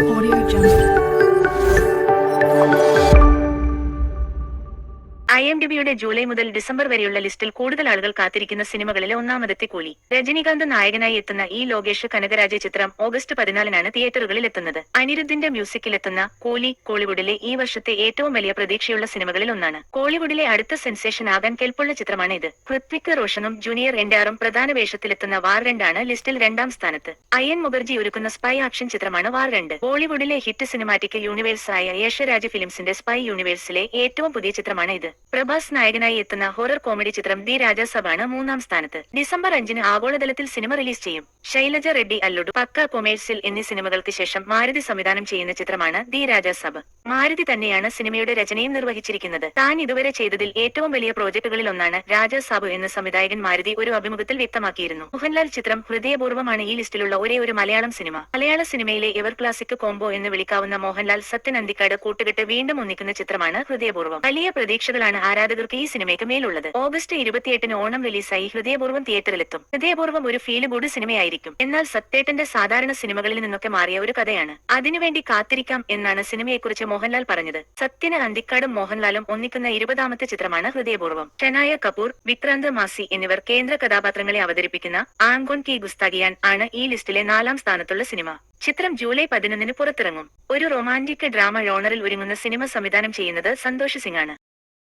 Audio Jungle. I M ഡിബിയുടെ July മുതൽ December വരെയുള്ള ലിസ്റ്റിൽ കൂടുതൽ ആളുകൾ കാത്തിരിക്കുന്ന സിനിമകളിലെ ഒന്നാമത്തെ കൂലി. രജനീകാന്ത് നായകനായി എത്തുന്ന ഈ ലോകേഷ് കനകരാജ ചിത്രം ഓഗസ്റ്റ് പതിനാലിനാണ് തിയേറ്ററുകളിൽ എത്തുന്നത്. അനിരുദ്ധിന്റെ മ്യൂസിക്കിൽ എത്തുന്ന കൂലി കോളിവുഡിലെ ഈ വർഷത്തെ ഏറ്റവും വലിയ പ്രതീക്ഷയുള്ള സിനിമകളിൽ ഒന്നാണ്. കോളിവുഡിലെ അടുത്ത സെൻസേഷൻ ആകാൻ കെൽപ്പുള്ള ചിത്രമാണ് ഇത്. ഹൃത്വിക് റോഷനും ജൂനിയർ എൻഡാറും പ്രധാന വേഷത്തിലെത്തുന്ന വാർ രണ്ടാണ് ലിസ്റ്റിൽ രണ്ടാം സ്ഥാനത്ത്. അയ്യൻ മുഖർജി ഒരുക്കുന്ന സ്പൈ ആക്ഷൻ ചിത്രമാണ് വാർ രണ്ട്. ബോളിവുഡിലെ ഹിറ്റ് സിനിമാറ്റിക് യൂണിവേഴ്സായ യേശരാജ് ഫിലിംസിന്റെ സ്പൈ യൂണിവേഴ്സിലെ ഏറ്റവും പുതിയ ചിത്രമാണ് ഇത്. പ്രഭാസ് നായകനായി എത്തുന്ന ഹൊറർ കോമഡി ചിത്രം ദി രാജാസഭാണ് മൂന്നാം സ്ഥാനത്ത്. ഡിസംബർ അഞ്ചിന് ആഗോളതലത്തിൽ സിനിമ റിലീസ് ചെയ്യും. ശൈലജ റെഡ്ഡി അല്ലുഡു പക്ക കൊമേഴ്സ്യൽ എന്നീ സിനിമകൾക്ക് ശേഷം മാരുതി സംവിധാനം ചെയ്യുന്ന ചിത്രമാണ് ദി രാജാസഭ. മാരുതി തന്നെയാണ് സിനിമയുടെ രചനയും നിർവഹിച്ചിരിക്കുന്നത്. താൻ ഇതുവരെ ചെയ്തതിൽ ഏറ്റവും വലിയ പ്രോജക്ടുകളിൽ ഒന്നാണ് രാജാസാബു എന്ന സംവിധായകൻ മാരുതി ഒരു അഭിമുഖത്തിൽ വ്യക്തമാക്കിയിരുന്നു. മോഹൻലാൽ ചിത്രം ഹൃദയപൂർവമാണ് ഈ ലിസ്റ്റിലുള്ള ഒരേ ഒരു മലയാളം സിനിമ. മലയാള സിനിമയിലെ എവർ ക്ലാസിക് കോംബോ എന്ന് വിളിക്കാവുന്ന മോഹൻലാൽ സത്യൻ അന്തിക്കാട് കൂട്ടുകെട്ട് വീണ്ടും ഒന്നിക്കുന്ന ചിത്രമാണ് ഹൃദയപൂർവം. വലിയ പ്രതീക്ഷകളാണ് ആരാധകർക്ക് ഈ സിനിമയ്ക്ക് മേലുള്ളത്. ഓഗസ്റ്റ് ഇരുപത്തിയെട്ടിന് ഓണം റിലീസായി ഹൃദയപൂർവം തിയേറ്ററിലെത്തും. ഹൃദയപൂർവം ഒരു ഫീൽ ഗുഡ് സിനിമയായിരിക്കും. എന്നാൽ സത്യേട്ടന്റെ സാധാരണ സിനിമകളിൽ നിന്നൊക്കെ മാറിയ ഒരു കഥയാണ്. അതിനുവേണ്ടി കാത്തിരിക്കാം എന്നാണ് സിനിമയെക്കുറിച്ച് മോഹൻലാൽ പറഞ്ഞത്. സത്യന് അന്തിക്കാടും മോഹൻലാലും ഒന്നിക്കുന്ന ഇരുപതാമത്തെ ചിത്രമാണ് ഹൃദയപൂർവം. ഷനായ കപൂർ വിക്രാന്ത് മാസി എന്നിവർ കേന്ദ്ര കഥാപാത്രങ്ങളെ അവതരിപ്പിക്കുന്ന ആങ്കോൺ കി ഗുസ്താഗിയാൻ ആണ് ഈ ലിസ്റ്റിലെ നാലാം സ്ഥാനത്തുള്ള സിനിമ. ചിത്രം ജൂലൈ പതിനൊന്നിന് പുറത്തിറങ്ങും. ഒരു റൊമാന്റിക് ഡ്രാമ ലോണറിൽ ഒരുങ്ങുന്ന സിനിമ സംവിധാനം ചെയ്യുന്നത് സന്തോഷ് സിംഗ് ആണ്.